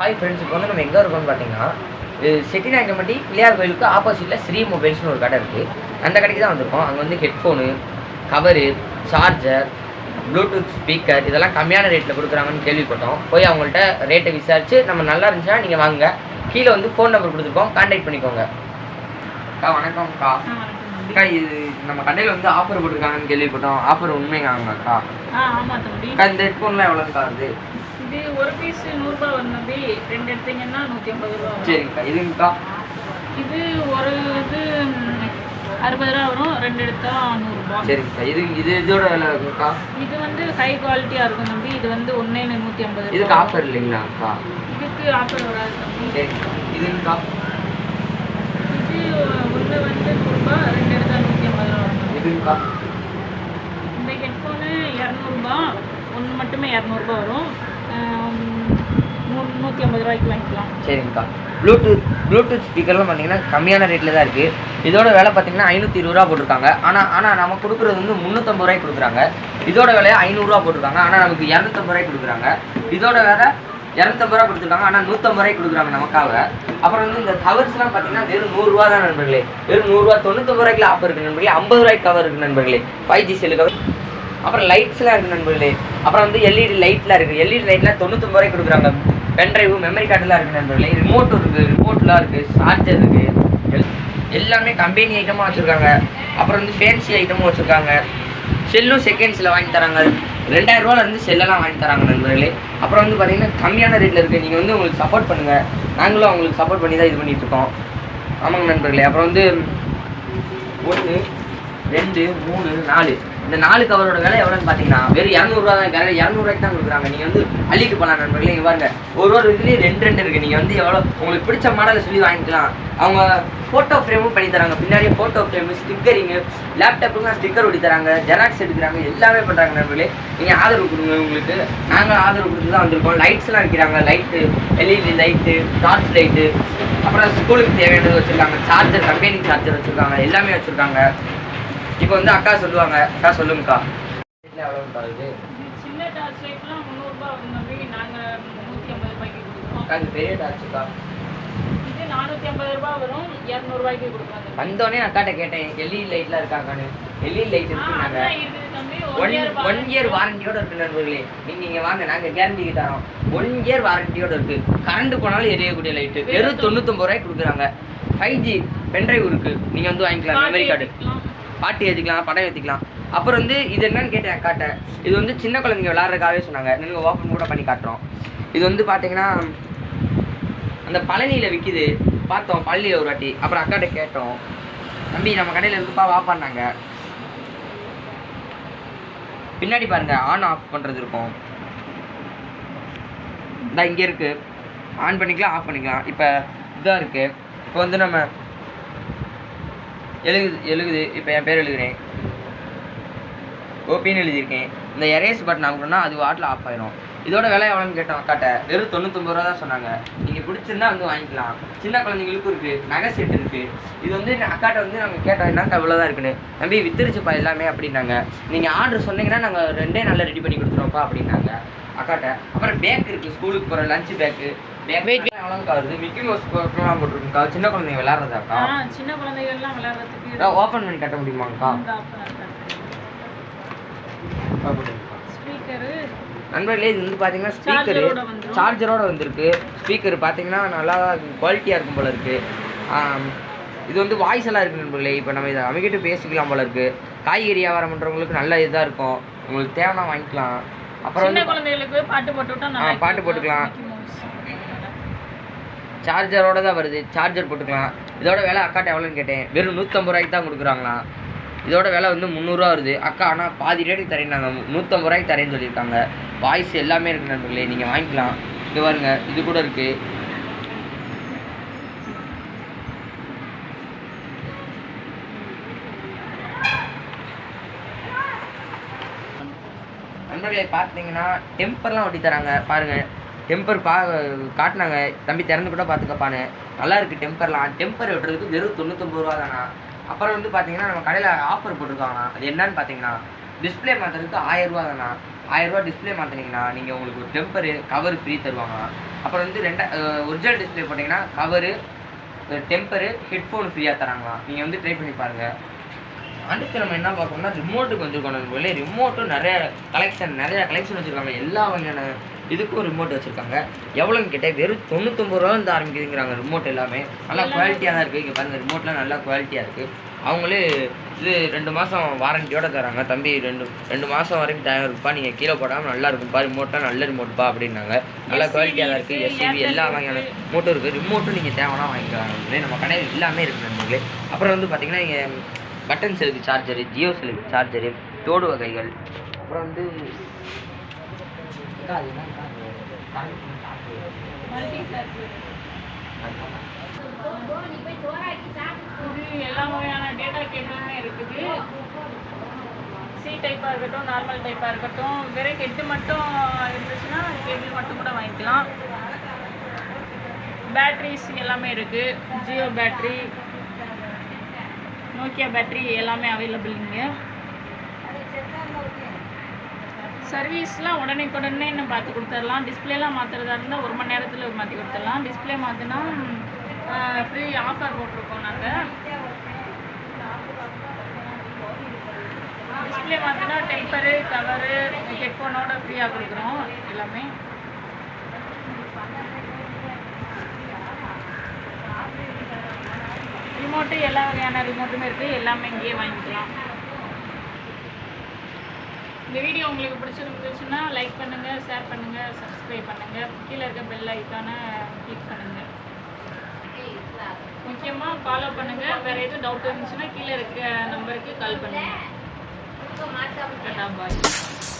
Hi friends இப்போ வந்து நம்ம எங்கே இருக்கோம்னு பார்த்தீங்கன்னா இது செட்டிநாயக்கம்பட்டி பிள்ளையார் கோயிலுக்கு ஆப்போசிட்டில் ஸ்ரீ மொபைல்ஸ்னு ஒரு கடை இருக்குது அந்த கடைக்கு தான் வந்திருக்கோம். அங்கே வந்து headphone cover charger bluetooth speaker இதெல்லாம் கம்மியான ரேட்டில் கொடுக்குறாங்கன்னு கேள்விப்பட்டோம். போய் அவங்கள்ட்ட ரேட்டை விசாரித்து நம்ம நல்லா இருந்துச்சுன்னா நீங்கள் வாங்க கீழே வந்து ஃபோன் நம்பர் கொடுத்துருக்கோம். கான்டாக்ட் பண்ணிக்கோங்க. அக்கா வணக்கம்க்கா அக்கா. இது நம்ம கடையில் வந்து ஆஃபர் போட்டிருக்காங்கன்னு கேள்விப்பட்டோம். ஆஃபர் உண்மைங்க அக்கா? அக்கா இந்த ஹெட்ஃபோன்லாம் எவ்வளோக்கா வருது? இது ஒரு பீஸ் நூறுரூபா வரும் தம்பி. ரெண்டு எடுத்தீங்கன்னா நூற்றி ஐம்பது ரூபா சரிங்கக்கா இதுங்கக்கா? இது ஒரு இது அறுபது ரூபா வரும். ரெண்டு எடுத்தா நூறுரூபா சரிங்கக்கா இது இது இதோட விலை இருக்குங்கக்கா இது வந்து ஹை குவாலிட்டியாக இருக்கும் தம்பி. இது வந்து ஒன்றே நூற்றி ஐம்பது இதுக்கு ஆஃபர் இல்லைங்களா அக்கா இதுக்கு ஆஃபர் வராது தம்பி. சரிங்கக்கா இதுங்கக்கா? இது ஒன்று வந்து நூறுரூபா ரெண்டு எடுத்தா நூற்றி ஐம்பது ரூபா வரும் இதுங்கக்கா? இந்த ஹெட்ஃபோனு இரநூறுபா ஒன்று மட்டுமே இரநூறுபா வரும். நூற்றி ஐம்பது ரூபாய்க்கு வாங்கிக்கலாம். சரிங்கக்கா. ப்ளூடூத் ப்ளூடூத் ஸ்பீக்கர்லாம் பார்த்தீங்கன்னா கம்மியான ரேட்டில் தான் இருக்குது இதோட விலை பார்த்தீங்கன்னா ஐநூற்றி இருபது ரூபா போட்டிருக்காங்க. ஆனால் ஆனால் நம்ம கொடுக்குறது வந்து முந்நூற்றம்பது ரூபாய்க்கு கொடுக்குறாங்க. இதோட விலையை ஐநூறுரூவா போட்டிருக்காங்க. ஆனால் நமக்கு இரநூத்தம்பது ரூபாய்க்கு கொடுக்குறாங்க. இதோட விலை இரநூத்தம்பது ரூபா கொடுத்துருக்காங்க. ஆனால் நூற்றம்பது ரூபாய்க்கு கொடுக்குறாங்க நமக்காக. அப்புறம் வந்து இந்த கவர்ஸ்லாம் பார்த்தீங்கன்னா வெறும் நூறுரூவா தான் நண்பர்களே. வெறும் நூறுரூவா தொண்ணூற்றம்பது ரூபாய்க்கு ஆஃபர் இருக்குது நண்பர்களே. ஐம்பது ரூபாய்க்கு கவர் இருக்குது நண்பர்களே. ஃபைவ் ஜி செல்லு கவர் அப்புறம் லைட்ஸ்லாம் இருக்குது நண்பர்களே. அப்புறம் வந்து எல்இடி லைட்லாம் இருக்குது எல்இடி லைட்லாம் தொண்ணூத்தொம்பது ரூபாய் கொடுக்குறாங்க. பென்ட்ரைவு மெமரி கார்டுலாம் இருக்குது நண்பர்களே. ரிமோட் இருக்குது ரிமோட்லாம் இருக்குது சார்ஜர் இருக்குது எல் எல்லாமே கம்பெனி ஐட்டமாக வச்சுருக்காங்க. அப்புறம் வந்து ஃபேன்சி ஐட்டமும் வச்சுருக்காங்க. செல்லும் செகண்ட்ஸில் வாங்கி தராங்க. ரெண்டாயிரம் ரூபால இருந்து செல்லெல்லாம் வாங்கி தராங்க நண்பர்களே. அப்புறம் வந்து பார்த்தீங்கன்னா கம்மியான ரேட்டில் இருக்குது நீங்கள் வந்து உங்களுக்கு சப்போர்ட் பண்ணுங்கள் நாங்களும் அவங்களுக்கு சப்போர்ட் பண்ணி தான் இது பண்ணிகிட்ருக்கோம் ஆமாங்க நண்பர்களே. அப்புறம் வந்து ஒன்று ரெண்டு மூணு நாலு. இந்த நாலு கவரோட விலை எவ்வளோன்னு பார்த்தீங்கன்னா வெறும் இரநூறுவா தான் கரெக்ட் இரநூறுவாய்க்கு தான் கொடுக்குறாங்க. நீங்கள் வந்து அள்ளிட்டு போகலாம் நண்பர்களே. இங்கே பாருங்க. ஒரு ஒரு இதுலேயும் ரெண்டு ரெண்டு இருக்குது நீங்கள் வந்து எவ்வளோ உங்களுக்கு பிடிச்ச மாடலை சொல்லி வாங்கிக்கலாம். அவங்க ஃபோட்டோ ஃப்ரேமும் பண்ணி தராங்க. பின்னாடியே ஃபோட்டோ ஃப்ரேமு ஸ்டிக்கரிங்கு லேப்டாப்புக்குலாம் ஸ்டிக்கர் ஒட்டி தராங்க. ஜெராக்ஸ் எடுக்கிறாங்க. எல்லாமே பண்ணுறாங்க நண்பர்களே. நீங்கள் ஆதரவு கொடுங்க உங்களுக்கு. நாங்கள் ஆதரவு கொடுத்து தான் வந்திருக்கோம். லைட்ஸ்லாம் வைக்கிறாங்க. Light LED light torch light அப்புறம் ஸ்கூலுக்கு தேவையானது வச்சுருக்காங்க. சார்ஜர் கம்பெனி சார்ஜர் வச்சுருக்காங்க. எல்லாமே வச்சுருக்காங்க. இப்போ வந்து அக்கா சொல்லுவாங்க அக்கா சொல்லுங்கக்கா. எவ்வளோக்கா இது? சின்ன டார்ச் லைட்லாம் முந்நூறுரூபா வரும் தம்பி நாங்கள் நூற்றி ஐம்பது ரூபாய்க்கு கொடுக்குறோம் அக்கா இது பெரிய டார்ச்சுக்கா? இது நானூற்றி ஐம்பது ரூபா வரும் இரநூறுபாய்க்கு கொடுக்குறோம் தம்பி. வந்தோடனே அக்காட்ட கேட்டேன் எல்இடி லைட்லாம் இருக்காக்கான்னு எல்இடி லைட் இருக்குன்னாங்க. ஒன் ஒன் இயர் வாரண்டியோட இருக்கு நண்பர்களே. நீங்க இங்க வாங்க நாங்க கேரண்டிக்கு தரோம். ஒன் இயர் வாரண்டியோட இருக்கு. கரண்ட் போனாலும் எரியக்கூடிய லைட்டு வெறும் தொண்ணூத்தொம்பது ரூபாய்க்கு கொடுக்குறாங்க. ஃபைவ் ஜி பென்ட்ரைவ் இருக்கு. நீங்க வந்து வாங்கிக்கலாம் மெமரி கார்டு பாட்டு ஏற்றிக்கலாம் படம் ஏற்றிக்கலாம் அப்புறம் வந்து இது என்னன்னு கேட்டேன் காட்டேன் இது வந்து சின்ன குழந்தைங்க விளாட்றதுக்காகவே சொன்னாங்க. நீங்கள் ஓப்பன் கூட பண்ணி காட்டுறோம். இது வந்து பார்த்தீங்கன்னா அந்த பழனியில் விற்கிது பார்த்தோம் பழனியில் ஒரு வாட்டி. அப்புறம் அக்காட்ட கேட்டோம். தம்பி நம்ம கடையில் இருக்குப்பா வாப்பான்னாங்க பின்னாடி பாருங்க ஆன் ஆஃப் பண்ணுறது இருக்கும். இந்த இங்கே இருக்குது ஆன் பண்ணிக்கலாம் ஆஃப் பண்ணிக்கலாம். இப்போ இதாக இருக்குது இப்போ வந்து நம்ம எழுகுது எழுகுது. இப்போ என் பேர் எழுதுகிறேன். ஓபின்னு எழுதியிருக்கேன். இந்த எரேஸ் பட்டன் ஆகணும்னா அது வாட்டில் ஆஃப் ஆயிரும். இதோட விலை எவ்வளோன்னு கேட்டோம் அக்காட்ட. வெறும் தொண்ணூத்தொம்பது ரூபா தான் சொன்னாங்க. நீங்கள் பிடிச்சிருந்தா வந்து வாங்கிக்கலாம். சின்ன குழந்தைங்களுக்கும் இருக்குது நகை செட் இருக்குது இது வந்து அக்காட்ட வந்து நாங்கள் கேட்டோம். என்னக்கா இவ்வளோ தான் இருக்குன்னு? தம்பி வித்துருச்சுப்பா எல்லாமே அப்படின்னாங்க. நீங்கள் ஆர்டர் சொன்னீங்கன்னா நாங்கள் ரெண்டே நாளில் ரெடி பண்ணி கொடுத்துருவோம்ப்பா அப்படின்னாங்க. அக்காட்ட. அப்புறம் பேக் இருக்குது ஸ்கூலுக்கு போகிற லஞ்ச் பேக்கு வருது மிக்கி மவுஸ் ப்ரோக்ராம் போட்டிருக்குங்கக்கா சின்ன குழந்தைங்க விளாட்றதாக்கா ஆ சின்ன குழந்தைகள்லாம் விளையாடுறதுக்கு ஓப்பன் பண்ணி கட்ட ஸ்பீக்கரு நண்பர்களே இது வந்து பார்த்தீங்கன்னா ஸ்பீக்கரு சார்ஜரோட வந்திருக்கு. ஸ்பீக்கர் பார்த்தீங்கன்னா நல்லா குவாலிட்டியாக இருக்கும் போல இருக்கு. ஆம், இது வந்து வாய்ஸ் எல்லாம் இருக்கு நண்பர்களே. இப்போ நம்ம இதை அமைக்கிட்டு பேசிக்கலாம் போல இருக்கு. காய்கறி வியாபாரம் பண்ணுறவங்களுக்கு நல்ல இதாக இருக்கும். உங்களுக்கு தேவைன்னா வாங்கிக்கலாம். அப்புறம் சின்ன வந்து பாட்டு போட்டுக்கலாம். சார்ஜரோட தான் வருது. சார்ஜர் போட்டுக்கலாம். இதோட விலை அக்காட்ட எவ்வளோன்னு கேட்டேன். வெறும் நூற்றம்பது ரூபாய்க்கு தான் கொடுக்குறாங்களாம் இதோட விலை வந்து முந்நூறுரூவா வருது. அக்கா ஆனால் பாதி ரேட்டுக்கு தரேன்னாங்க. நூற்றம்பது ரூபாய்க்கு தரேன்னு சொல்லியிருக்காங்க. வாய்ஸ் எல்லாமே இருக்குது நண்பர்களே. நீங்கள் வாங்கிக்கலாம். இது பாருங்க. இது கூட இருக்குது நண்பர்களை பார்த்தீங்கன்னா டெம்பர்லாம் ஒட்டி தராங்க. பாருங்கள் டெம்பர் பா காட்டினாங்க. தம்பி திறந்து கூட பார்த்துக்கப்பான்னு நல்லா இருக்குது டெம்பர்லாம் டெம்பர் வெட்டுறதுக்கு வெறும் தொண்ணூத்தொம்பது ரூபா தானா? அப்புறம் வந்து பார்த்தீங்கன்னா நம்ம கடையில் ஆஃபர் போட்டிருக்காங்கண்ணா. அது என்னன்னு பார்த்தீங்கன்னா டிஸ்பிளே மாற்றுறதுக்கு ஆயிரம் ரூபா தானா? ஆயிரம் டிஸ்பிளே டிஸ்ப்ளே மாற்றினீங்கன்னா நீங்கள் உங்களுக்கு ஒரு டெம்பரு கவர் ஃப்ரீ தருவாங்க அப்புறம் வந்து ரெண்டா ஒரிஜினல் டிஸ்ப்ளே போட்டிங்கன்னா கவரு டெம்பரு ஹெட்ஃபோன் ஃப்ரீயாக தராங்களா நீங்கள் வந்து ட்ரை பண்ணி பாருங்கள் அடுத்து நம்ம என்ன பார்க்கணும்னா ரிமோட்டுக்கு வந்துருக்கோம். நண்பர்களே ரிமோட்டும் நிறைய கலெக்ஷன் நிறையா கலெக்ஷன் வச்சுருக்காங்க. எல்லா வகையான இதுக்கும் ரிமோட் வச்சுருக்காங்க. எவ்வளோன்னு கேட்டால் வெறும் தொண்ணூத்தொம்பது ரூபா வந்து ஆரம்பிக்குதுங்கிறாங்க ரிமோட் எல்லாமே. நல்லா குவாலிட்டியாக தான் இருக்குது இங்கே பாருங்கள் ரிமோட்லாம் நல்லா குவாலிட்டியாக இருக்குது அவங்களே இது ரெண்டு மாதம் வாரண்டியோட தராங்க தம்பி ரெண்டு ரெண்டு மாதம் வரைக்கும் டைம் இருக்குப்பா நீங்கள் கீழே போடாமல் நல்லா இருக்கும்ப்பா ரிமோட்லாம் நல்ல ரிமோட்ப்பா அப்படின்னாங்க. நல்லா குவாலிட்டியாக தான் இருக்குது இருக்கு, எஸ்சிவி எல்லா வகையான இருக்கு. மோட்டர் இருக்குது ரிமோட்டும் நீங்கள் தேவைன்னா வாங்கிக்கலாம். நம்ம கடையில் எல்லாமே இருக்குது நண்பர்களே. அப்புறம் வந்து பார்த்தீங்கன்னா இங்கே பட்டன் செலுக்கு சார்ஜரு ஜியோ செலுக்கு சார்ஜரு தோடு வகைகள். அப்புறம் வந்து அக்கா, அது என்னக்கா அது? current charger. மல்டி இது எல்லா வகையான டேட்டா கேபிளுமே இருக்குது சி டைப்பாக இருக்கட்டும் நார்மல் டைப்பாக இருக்கட்டும் வெறும் ஹெட்டு மட்டும் இருந்துச்சுன்னா கேபிள் மட்டும் கூட வாங்கிக்கலாம். பேட்ரிஸ் எல்லாமே இருக்குது ஜியோ பேட்ரி நோக்கியா பேட்ரி எல்லாமே அவைலபிள் இங்கே. சர்வீஸ்லாம் உடனே நம்ம பார்த்து கொடுத்துடலாம். டிஸ்பிளேலாம் மாற்றுறதா இருந்தால் ஒரு மணி நேரத்தில் மாற்றி கொடுத்துடலாம். டிஸ்பிளே மாற்றினா ஃப்ரீ ஆஃபர் போட்டிருக்கோம் நாங்கள் டிஸ்பிளே மாற்றினா டெம்பரு கவரு ஹெட்ஃபோனோட ஃப்ரீயாக கொடுக்குறோம் எல்லாமே. ரிமோட்டு எல்லா வகையான ரிமோட்டுமே இருக்குது எல்லாமே இங்கேயே வாங்கிக்கலாம். இந்த வீடியோ உங்களுக்கு பிடிச்சிருந்துச்சுன்னா லைக் பண்ணுங்கள் ஷேர் பண்ணுங்கள் சப்ஸ்கிரைப் பண்ணுங்கள் கீழே இருக்க பெல் ஐக்கானை கிளிக் பண்ணுங்கள் முக்கியமாக ஃபாலோ பண்ணுங்கள் வேறு எதுவும் டவுட் இருந்துச்சுன்னா கீழே இருக்க நம்பருக்கு கால் பண்ணுங்கள் பாய்